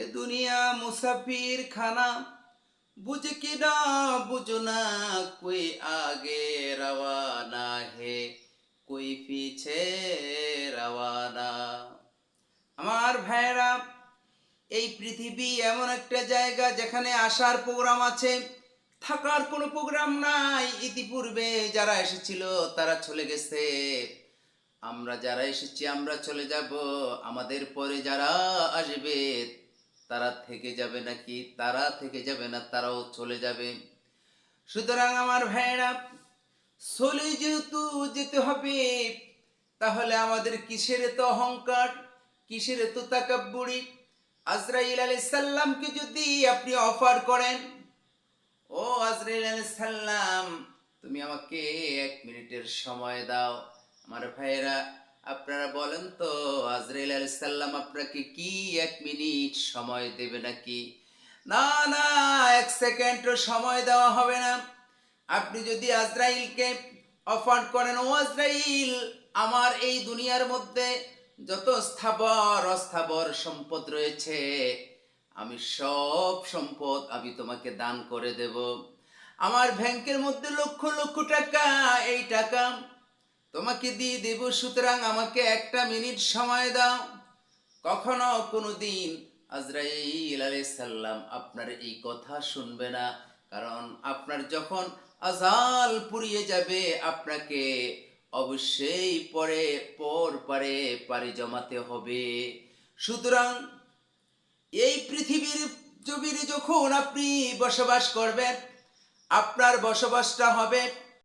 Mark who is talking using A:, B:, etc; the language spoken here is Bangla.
A: এ দুনিয়া মুসাফির খানা বুঝ কি না, বুঝো না, কই আগে রওয়ানা হে, কোই পিছে রওয়ানা। আমার ভাইরা এই পৃথিবী এমন একটা জায়গা যেখানে আসার প্রোগ্রাম আছে, থাকার কোনো প্রোগ্রাম নাই। ইতিপূর্বে যারা এসেছিল, তারা চলে গেছে। আমরা যারা এসেছি, আমরা চলে যাব। আমাদের পরে যারা আসবে তারা থেকে যাবে নাকি তারা থেকে যাবে না তারাও চলে যাবে। সুতরাং আমার ভাইয়েরা, চলে যেহেতু যেতে হবে, তাহলে আমাদের কিসের এত অহংকার, কিসের এত তাকাব্বুরি? আজরাইল আলাইহিস সাল্লামকে যদি আপনি অফার করেন, ও আজরাইল আলাইহিস সাল্লাম তুমি আমাকে এক মিনিটের সময় দাও। আমার ভাইয়েরা, আপনারা বলেন তো আজরাইল আলাইহিস সাল্লাম আপনাকে কি এক মিনিট সময় দেবে নাকি? না না, এক সেকেন্ডও সময় দেওয়া হবে না। আপনি যদি আজরাইলকে অফার করেন, ও আজরাইল, আমার এই দুনিয়ার মধ্যে যত স্থাবর, অস্থাবর সম্পদ রয়েছে, আমি সব সম্পদ আমি তোমাকে দান করে দেব। আমার ব্যাংকের মধ্যে লক্ষ লক্ষ টাকা, এই টাকা তোমাকে দিয়ে দেব, সুতরাং আমাকে একটা মিনিট সময় দাও। কখনো কোনো দিন আজরাইল সাল্লাম আপনার এই কথা শুনবে না, কারণ আপনার যখন আজাল পুড়িয়ে যাবে, আপনাকে অবশ্যই পরে, পর পারে পারি জমাতে হবে। সুতরাং এই পৃথিবীর জমিনে যখন আপনি বসবাস করবেন, আপনার বসবাসটা হবে